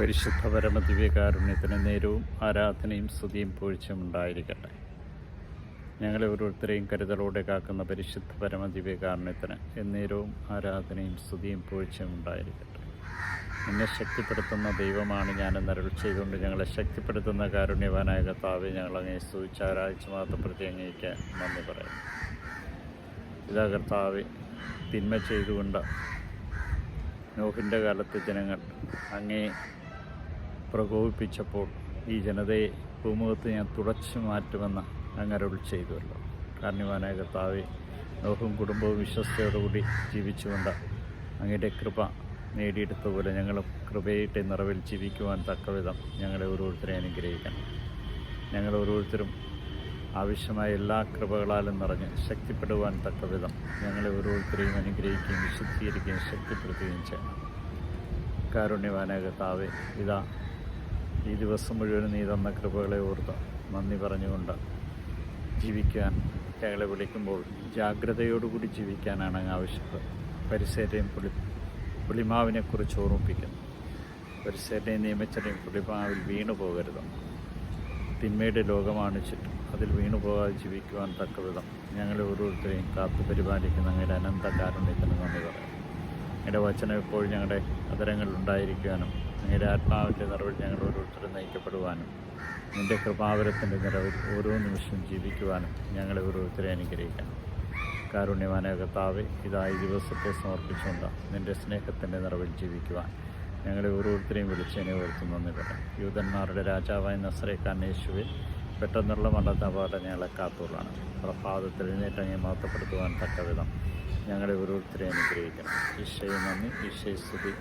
പരിശുദ്ധ പരമദിവ്യകാരുണ്യത്തിന് നേരവും ആരാധനയും സ്തുതിയും പൂഴ്ചയും ഉണ്ടായിരിക്കട്ടെ. ഞങ്ങളെ ഓരോരുത്തരെയും കരുതലോടെ കാക്കുന്ന പരിശുദ്ധ പരമദിവ്യകാരുണ്യത്തിന് എന്നേരവും ആരാധനയും സ്തുതിയും പൂഴ്ചയും ഉണ്ടായിരിക്കട്ടെ. എന്നെ ശക്തിപ്പെടുത്തുന്ന ദൈവമാണ് ഞാൻ എന്നരുൾ ചെയ്തുകൊണ്ട് ഞങ്ങളെ ശക്തിപ്പെടുത്തുന്ന കാരുണ്യവാനായ കർത്താവെ ഞങ്ങളങ്ങേ സ്തുതിച്ച് ആരാധിച്ച് മാത്രപ്പെടുത്തി അങ്ങേക്ക് നന്ദി പറയുന്നു. ഇതാ കർത്താവ് തിന്മ ചെയ്തുകൊണ്ട് നോഹിന്റെ കാലത്ത് ജനങ്ങൾ അങ്ങേ പ്രകോപിപ്പിച്ചപ്പോൾ ഈ ജനതയെ ഭൂമുഖത്ത് ഞാൻ തുടച്ചു മാറ്റുമെന്ന് അങ്ങരൾ ചെയ്തുവല്ലോ. കാരണവാനായ കർത്താവെ നോഹും കുടുംബവും വിശ്വസ്തയോടുകൂടി ജീവിച്ചുകൊണ്ട് അങ്ങയുടെ കൃപ നേടിയെടുത്തതുപോലെ ഞങ്ങളും കൃപയിട്ട് നിറവിൽ ജീവിക്കുവാൻ തക്കവിധം ഞങ്ങളെ ഓരോരുത്തരെ അനുഗ്രഹിക്കണം. ഞങ്ങൾ ഓരോരുത്തരും ആവശ്യമായ എല്ലാ കൃപകളാലും നിറഞ്ഞ് ശക്തിപ്പെടുവാൻ തക്കവിധം ഞങ്ങളെ ഓരോരുത്തരെയും അനുഗ്രഹിക്കുകയും വിശുദ്ധീകരിക്കുകയും ശക്തിപ്പെടുത്തുകയും ചെയ്യണം. കാരുണ്യവാനായ കർത്താവെ ഇതാ ഈ ദിവസം മുഴുവൻ നീ തന്ന കൃപകളെ ഓർത്ത് നന്ദി പറഞ്ഞുകൊണ്ട് ജീവിക്കാൻ ഞങ്ങളെ വിളിക്കുമ്പോൾ ജാഗ്രതയോടുകൂടി ജീവിക്കാനാണ് ആവശ്യപ്പെട്ടത്. പരിസരയും പുളി പുളിമാവിനെക്കുറിച്ച് ഓർമ്മിപ്പിക്കുന്നു. പരിസരയും നിയമിച്ചതിനെയും പുളിമാവിൽ വീണു പോകരുത്. തിന്മയുടെ ലോകമാണ് ചുറ്റും. അതിൽ വീണു പോകാതെ ജീവിക്കുവാൻ തക്കവിധം ഞങ്ങളെ ഓരോരുത്തരെയും കാത്തു പരിപാലിക്കുന്ന അങ്ങയുടെ അനന്ത കാരുണ്യത്തിന് നന്ദി പറയാം എന്റെ വചനം എപ്പോഴും ഞങ്ങളുടെ അതരങ്ങളിൽ ഉണ്ടായിരിക്കുവാനും അങ്ങയുടെ ആത്മാവിന്റെ നിറവിൽ ഞങ്ങൾ ഓരോരുത്തരും നയിക്കപ്പെടുവാനും നിന്റെ കൃപാവരത്തിന്റെ നിറവിൽ ഓരോ നിമിഷം ജീവിക്കുവാനും ഞങ്ങളെ ഓരോരുത്തരെ അനുഗ്രഹിക്കണം. കാരുണ്യവാനായ കർത്താവ് ഇതായി ദിവസത്തെ സമർപ്പിച്ചുകൊണ്ട് നിന്റെ സ്നേഹത്തിന്റെ നിറവിൽ ജീവിക്കുവാൻ ഞങ്ങളെ ഓരോരുത്തരെയും വിളിച്ചതിനെ ഓർത്ത് നന്ദി പറയാം. യൂതന്മാരുടെ രാജാവായ നസ്രേഖാൻ യേശുവെ പെട്ടെന്നുള്ള മണ്ഡലപാടെ ഞങ്ങളെ കാത്തുള്ളതാണ് പ്രഭാതത്തിൽ മാത്രപ്പെടുത്തുവാൻ തക്ക തക്കവിധം ഞങ്ങളെ ഓരോരുത്തരെയും അനുഗ്രഹിക്കണം. ഈശയെ നന്ദി ഈശയെ സ്തുതി